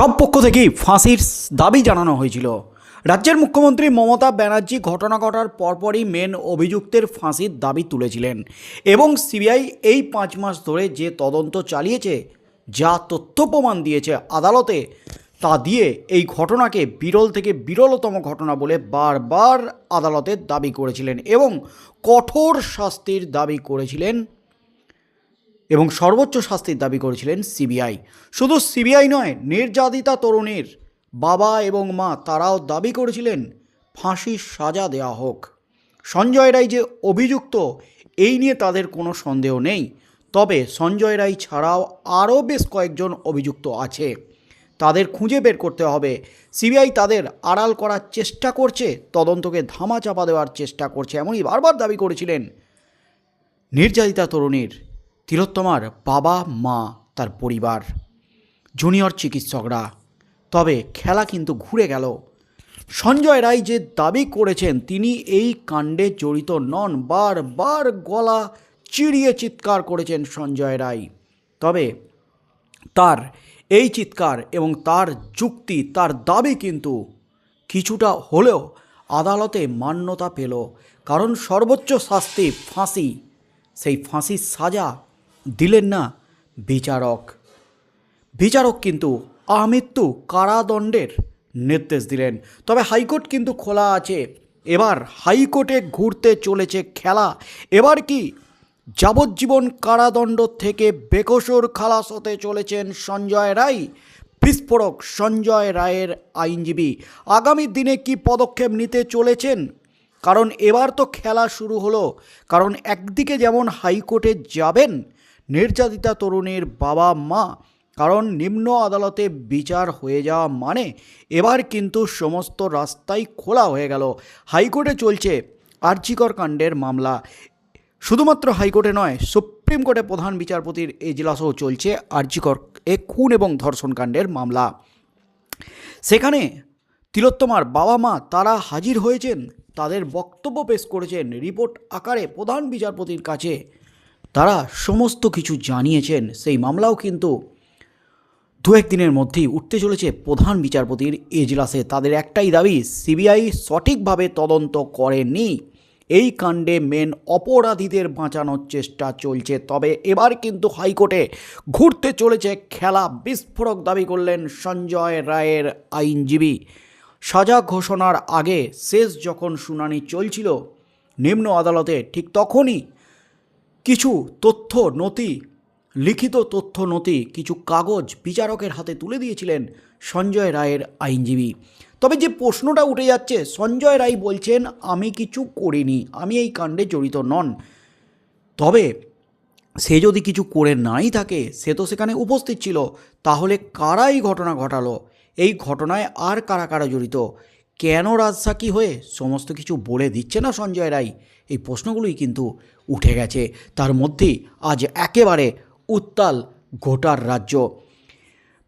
সব পক্ষ থেকেই ফাঁসির দাবি জানানো হয়েছিল। রাজ্যের মুখ্যমন্ত্রী মমতা ব্যানার্জি ঘটনা ঘটার পরপরই মেন অভিযুক্তের ফাঁসির দাবি তুলেছিলেন এবং সিবিআই এই পাঁচ মাস ধরে যে তদন্ত চালিয়েছে, যা তথ্য প্রমাণ দিয়েছে আদালতে, তা দিয়ে এই ঘটনাকে বিরল থেকে বিরলতম ঘটনা বলে বারবার আদালতে দাবি করেছিলেন এবং কঠোর শাস্তির দাবি করেছিলেন এবং সর্বোচ্চ শাস্তির দাবি করেছিলেন সিবিআই। শুধু সিবিআই নয়, নির্যাতিতা তরুণীর বাবা এবং মা তারাও দাবি করেছিলেন, ফাঁসির সাজা দেওয়া হোক। সঞ্জয় রায় যে অভিযুক্ত, এই নিয়ে তাদের কোনো সন্দেহ নেই। তবে সঞ্জয় রায় ছাড়াও আরও বেশ কয়েকজন অভিযুক্ত আছে। তাদের খুঁজে বের করতে হবে। সিবিআই তাদের আড়াল করার চেষ্টা করছে, তদন্তকে ধামা চাপা দেওয়ার চেষ্টা করছে, এমনই বারবার দাবি করেছিলেন নির্যাতিতা তরুণীর। তিলোত্তমার বাবা, মা, তার পরিবার, জুনিয়র চিকিৎসকরা। তবে খেলা কিন্তু ঘুরে গেল। সঞ্জয় রায় যে দাবি করেছেন, তিনি এই কাণ্ডে জড়িত নন। বারবার গলা চিড়িয়ে চিৎকার করেছেন সঞ্জয় রায়। তবে তার এই চিৎকার এবং তার যুক্তি, তার দাবি কিন্তু কিছুটা হলেও আদালতে মান্যতা পেল। কারণ সর্বোচ্চ শাস্তি ফাঁসি, সেই ফাঁসির সাজা দিলেন না বিচারক। বিচারক কিন্তু আমৃত্যু কারাদণ্ডের নির্দেশ দিলেন। তবে হাইকোর্ট কিন্তু খোলা আছে। এবার হাইকোর্টে ঘুরতে চলেছে খেলা। এবার কি যাবজ্জীবন কারাদণ্ড থেকে বেকসুর খালাস হতে চলেছেন সঞ্জয় রায়? বিস্ফোরক সঞ্জয় রায়ের আইনজীবী। আগামী দিনে কি পদক্ষেপ নিতে চলেছেন? কারণ এবার তো খেলা শুরু হলো। কারণ একদিকে যেমন হাইকোর্টে যাবেন নির্যাতিতা তরুণীর বাবা মা, কারণ নিম্ন আদালতে বিচার হয়ে যাওয়া মানে এবার কিন্তু সমস্ত রাস্তাই খোলা হয়ে গেল। হাইকোর্টে চলছে আর্জিকর কাণ্ডের মামলা। শুধুমাত্র হাইকোর্টে নয়, সুপ্রিম কোর্টে প্রধান বিচারপতির এজলাসও চলছে আর্জিকর এ খুন এবং ধর্ষণ কাণ্ডের মামলা। সেখানে তিলোত্তমার বাবা মা তারা হাজির হয়েছেন, তাদের বক্তব্য পেশ করেছেন রিপোর্ট আকারে প্রধান বিচারপতির কাছে। তারা সমস্ত কিছু জানিয়েছেন। সেই মামলাও কিন্তু দু একদিনের মধ্যেই উঠতে চলেছে প্রধান বিচারপতির এজলাসে। তাদের একটাই দাবি, সিবিআই সঠিকভাবে তদন্ত করেনি। এই কাণ্ডে মেন অপরাধীদের বাঁচানোর চেষ্টা চলছে। তবে এবার কিন্তু হাইকোর্টে ঘুরতে চলেছে খেলা বিস্ফোরক দাবি করলেন সঞ্জয় রায়ের আইনজীবী। সাজা ঘোষণার আগে শেষ যখন শুনানি চলছিল, নিম্ন আদালতে ঠিক তখনই কিছু তথ্য নথি, লিখিত তথ্য নথি, কিছু কাগজ বিচারকের হাতে তুলে দিয়েছিলেন সঞ্জয় রায়ের আইনজীবী। তবে যে প্রশ্নটা উঠে যাচ্ছে, সঞ্জয় রায় বলছেন, আমি কিছু করিনি, আমি এই কাণ্ডে জড়িত নন। তবে সে যদি কিছু করে নাই থাকে, সে তো সেখানে উপস্থিত ছিল, তাহলে কারাই ঘটনা ঘটালো? এই ঘটনায় আর কারা কারা জড়িত? কেন রাজসাক্ষী হয়ে সমস্ত কিছু বলে দিচ্ছে না সঞ্জয় রায়? এই প্রশ্নগুলোই কিন্তু উঠে গেছে। তার মধ্যেই আজ একেবারে উত্তাল গোটার রাজ্য।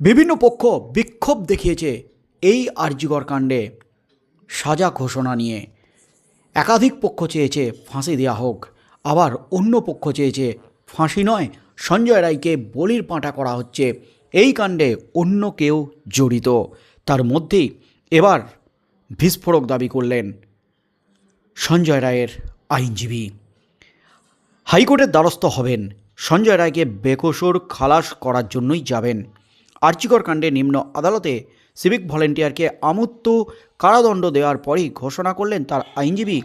বিভিন্ন পক্ষ বিক্ষোভ দেখিয়েছে এই আর্যিকর কাণ্ডে। সাজা ঘোষণা নিয়ে একাধিক পক্ষ চেয়েছে ফাঁসি দেওয়া হোক, আবার অন্য পক্ষ চেয়েছে ফাঁসি নয়, সঞ্জয় রায়কে বলির পাঁটা করা হচ্ছে। এই কাণ্ডে অন্য কেউ জড়িত। তার মধ্যেই এবার বিস্ফোরক দাবি করলেন সঞ্জয় রায়ের আইনজীবী। হাইকোর্টের দ্বারস্থ হবেন, সঞ্জয় রায়কে বেকসুর খালাস করার জন্যই যাবেন। আর্চিকর কাণ্ডে নিম্ন আদালতে সিভিক ভলেন্টিয়ারকে আমূর্ত কারাদণ্ড দেওয়ার পরই ঘোষণা করলেন তার আইনজীবী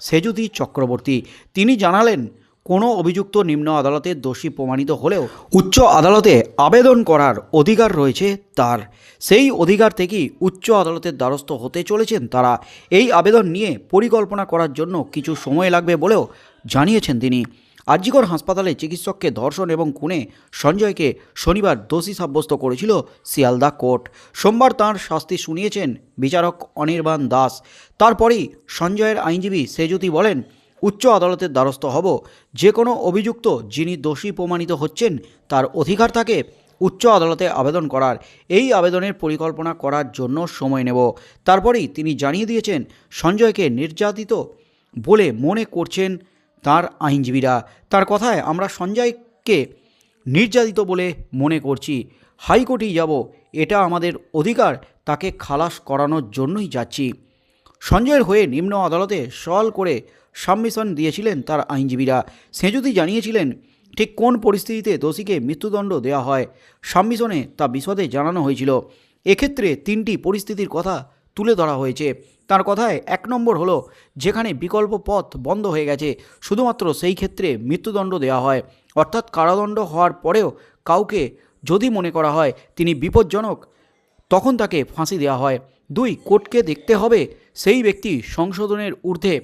সেজুতি চক্রবর্তী। তিনি জানালেন কোনো অভিযুক্ত নিম্ন আদালতে দোষী প্রমাণিত হলেও উচ্চ আদালতে আবেদন করার অধিকার রয়েছে তার। সেই অধিকার থেকেই উচ্চ আদালতের দ্বারস্থ হতে চলেছেন তারা। এই আবেদন নিয়ে পরিকল্পনা করার জন্য কিছু সময় লাগবে বলেও জানিয়েছেন তিনি। আরজিকর হাসপাতালে চিকিৎসককে ধর্ষণ এবং খুনে সঞ্জয়কে শনিবার দোষী সাব্যস্ত করেছিল শিয়ালদা কোর্ট। সোমবার তাঁর শাস্তি শুনিয়েছেন বিচারক অনির্বাণ দাস। তারপরেই সঞ্জয়ের আইনজীবী সেজুতি বলেন উচ্চ আদালতের দ্বারস্থ হব। যে কোনো অভিযুক্ত যিনি দোষী প্রমাণিত হচ্ছেন, তার অধিকার থাকে উচ্চ আদালতে আবেদন করার। এই আবেদনের পরিকল্পনা করার জন্য সময় নেব। তারপরেই তিনি জানিয়ে দিয়েছেন, সঞ্জয়কে নির্যাতিত বলে মনে করছেন তার আইনজীবীরা। তার কথায়, আমরা সঞ্জয়কে নির্যাতিত বলে মনে করছি। হাইকোর্টেই যাব। এটা আমাদের অধিকার। তাকে খালাস করানোর জন্যই যাচ্ছি। সঞ্জয়ের হয়ে নিম্ন আদালতে সওয়াল করে সাবমিশন দিয়েছিলেন তার আইনজীবীরা। সেজুতি জানিয়েছিলেন, ঠিক কোন পরিস্থিতিতে দোষীকে মৃত্যুদণ্ড দেওয়া হয় সাবমিশনে তা বিশদে জানানো হয়েছিল। এক্ষেত্রে তিনটি পরিস্থিতির কথা তুলে ধরা হয়েছে। তার কথায় এক নম্বর হলো, যেখানে বিকল্প পথ বন্ধ হয়ে গেছে, শুধুমাত্র সেই ক্ষেত্রে মৃত্যুদণ্ড দেওয়া হয়। অর্থাৎ কারাদণ্ড হওয়ার পরেও কাউকে যদি মনে করা হয় তিনি বিপজ্জনক, তখন তাকে ফাঁসি দেওয়া হয়। দুই, কোর্টকে দেখতে হবে সেই ব্যক্তি সংশোধনের ঊর্ধ্বে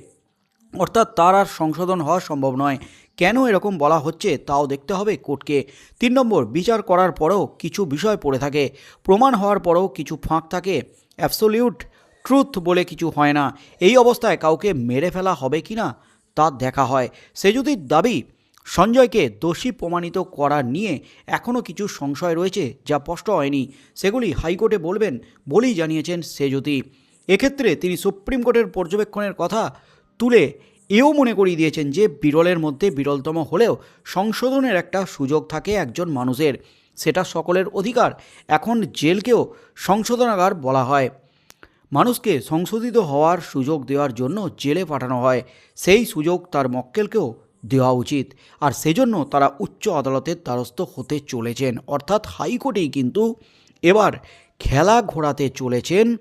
অর্থাৎ তার আর সংশোধন হওয়া সম্ভব নয়। কেন এরকম বলা হচ্ছে তাও দেখতে হবে কোর্টকে। তিন নম্বর, বিচার করার পরেও কিছু বিষয় পড়ে থাকে। প্রমাণ হওয়ার পরেও কিছু ফাঁক থাকে। অ্যাবসোলিউট ট্রুথ বলে কিছু হয় না। এই অবস্থায় কাউকে মেরে ফেলা হবে কি না তা দেখা হয়। সে যদি দাবি, সঞ্জয়কে দোষী প্রমাণিত করা নিয়ে এখনও কিছু সংশয় রয়েছে যা স্পষ্ট হয়নি। সেগুলি হাইকোর্টে বলবেন বলেই জানিয়েছেন সেজুতি। এক্ষেত্রে তিনি সুপ্রিম কোর্টের পর্যবেক্ষণের কথা তুলে এও মনে করিয়ে দিয়েছেন যে বিরলের মধ্যে বিরলতম হলেও সংশোধনের একটা সুযোগ থাকে একজন মানুষের। সেটা সকলের অধিকার। এখন জেলকেও সংশোধনাগার বলা হয়। মানুষকে সংশোধিত হওয়ার সুযোগ দেওয়ার জন্য জেলে পাঠানো হয়। সেই সুযোগ তার মক্কেলকেও দেওয়া উচিত। আর সেজন্য তারা উচ্চ আদালতের দ্বারস্থ হতে চলেছেন। অর্থাৎ হাইকোর্টেই কিন্তু এবার খেলা ঘোরাতে চলেছেন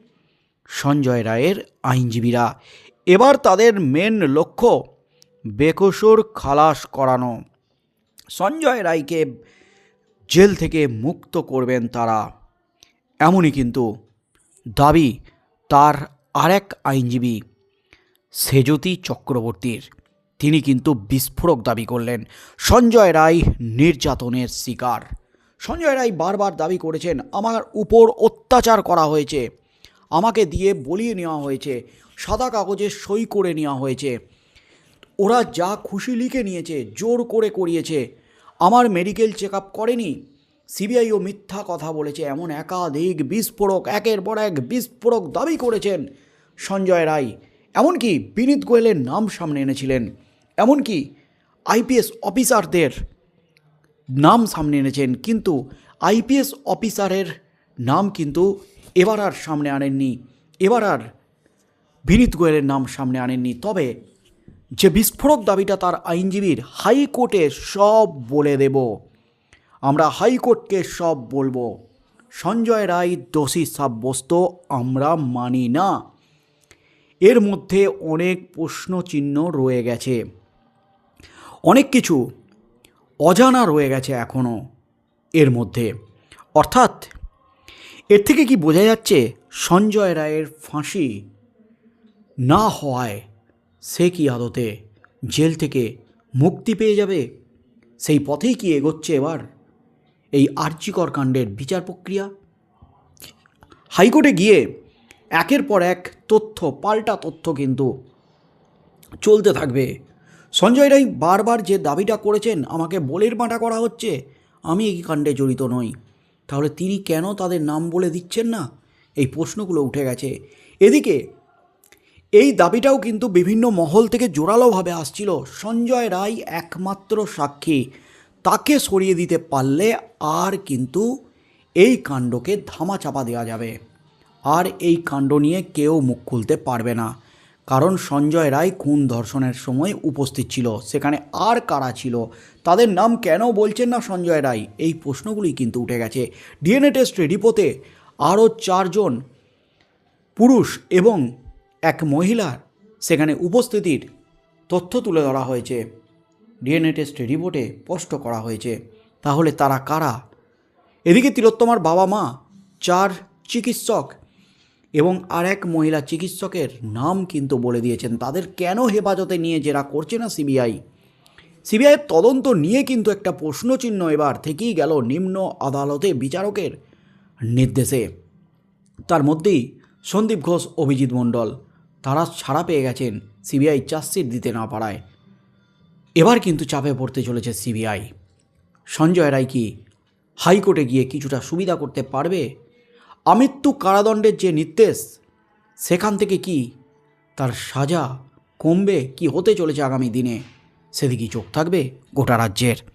সঞ্জয় রায়ের আইনজীবীরা। এবার তাদের মেন লক্ষ্য বেকসুর খালাস করানো। সঞ্জয় রায়কে জেল থেকে মুক্ত করবেন তারা। এমনই কিন্তু দাবি তার আরেক আইনজীবী সেজতি চক্রবর্তীর। তিনি কিন্তু বিস্ফোরক দাবি করলেন। সঞ্জয় রায় নির্যাতনের শিকার। সঞ্জয় রায় বারবার দাবি করেছেন, আমার উপর অত্যাচার করা হয়েছে। আমাকে দিয়ে বলিয়ে নেওয়া হয়েছে, সাদা কাগজে সই করে নেওয়া হয়েছে। ওরা যা খুশি লিখে নিয়েছে, জোর করে করিয়েছে। আমার মেডিকেল চেক আপ করেনি। সিবিআইও মিথ্যা কথা বলেছে, এমন একাধিক বিস্ফোরক, একের পর এক বিস্ফোরক দাবি করেছেন সঞ্জয় রায়। এমনকি বিনীত গোয়েলের নাম সামনে এনেছিলেন। এমনকি আইপিএস অফিসারদের নাম সামনে এনেছেন, কিন্তু আইপিএস অফিসারের নাম কিন্তু এবার আর সামনে আনেননি। এবার আর বিনীত গোয়েলের নাম সামনে আনেননি। তবে যে বিস্ফোরক দাবিটা তার আইনজীবীর হাইকোর্টে সব বলে দেব। আমরা হাইকোর্টকে সব বলব। সঞ্জয় রায় দোষী সাব্যস্ত, আমরা মানি না। এর মধ্যে অনেক প্রশ্নচিহ্ন রয়ে গেছে। অনেক কিছু অজানা রয়ে গেছে এখনও এর মধ্যে। অর্থাৎ এর থেকে কি বোঝা যাচ্ছে সঞ্জয় রায়ের ফাঁসি না হওয়ায় সে কি আদতে জেল থেকে মুক্তি পেয়ে যাবে? সেই পথেই কি এগোচ্ছে এবার? এই আর্চিকর কাণ্ডের বিচার প্রক্রিয়া? হাইকোর্টে গিয়ে একের পর এক তথ্য, পাল্টা তথ্য কিন্তু চলতে থাকবে। সঞ্জয় রায় বারবার যে দাবিটা করেছেন, আমাকে বলের বাঁটা করা হচ্ছে, আমি এই কাণ্ডে জড়িত নই। তাহলে তিনি কেন তাদের নাম বলে দিচ্ছেন না? এই প্রশ্নগুলো উঠে গেছে। এদিকে, এই দাবিটাও কিন্তু বিভিন্ন মহল থেকে জোরালোভাবে আসছিল। সঞ্জয় রায় একমাত্র সাক্ষী। তাকে সরিয়ে দিতে পারলে আর কিন্তু এই কাণ্ডকে ধামাচাপা দেওয়া যাবে। আর এই কাণ্ড নিয়ে কেউ মুখ খুলতে পারবে না। কারণ সঞ্জয় রায় খুন ধর্ষণের সময় উপস্থিত ছিল। সেখানে আর কারা ছিল? তাদের নাম কেন বলছেন না সঞ্জয় রায়? এই প্রশ্নগুলি কিন্তু উঠে গেছে। ডিএনএ টেস্ট রিপোর্টে আরও চারজন পুরুষ এবং এক মহিলার সেখানে উপস্থিতির তথ্য তুলে ধরা হয়েছে। ডিএনএ টেস্ট রিপোর্টে স্পষ্ট করা হয়েছে। তাহলে তারা কারা? এদিকে তিলোত্তমার বাবা মা, চার চিকিৎসক এবং আর এক মহিলা চিকিৎসকের নাম কিন্তু বলে দিয়েছেন। তাদের কেন হেফাজতে নিয়ে জেরা করছে না সিবিআই? সিবিআইয়ের তদন্ত নিয়ে কিন্তু একটা প্রশ্নচিহ্ন এবার থেকেই গেল নিম্ন আদালতে বিচারকের নির্দেশে। তার মধ্যেই সন্দীপ ঘোষ, অভিজিৎ মণ্ডল, তারা ছাড়া পেয়ে গেছেন সিবিআই চার্জশিট দিতে না পারায়। এবার কিন্তু চাপে পড়তে চলেছে সিবিআই। সঞ্জয় রায় কি হাইকোর্টে গিয়ে কিছুটা সুবিধা করতে পারবে? আমৃত্যু কারাদণ্ডের যে নির্দেশ, সেখান থেকে কি তার সাজা কমবে, কি হতে চলেছে আগামী দিনে? সেদিকেই চোখ থাকবে গোটা রাজ্যের।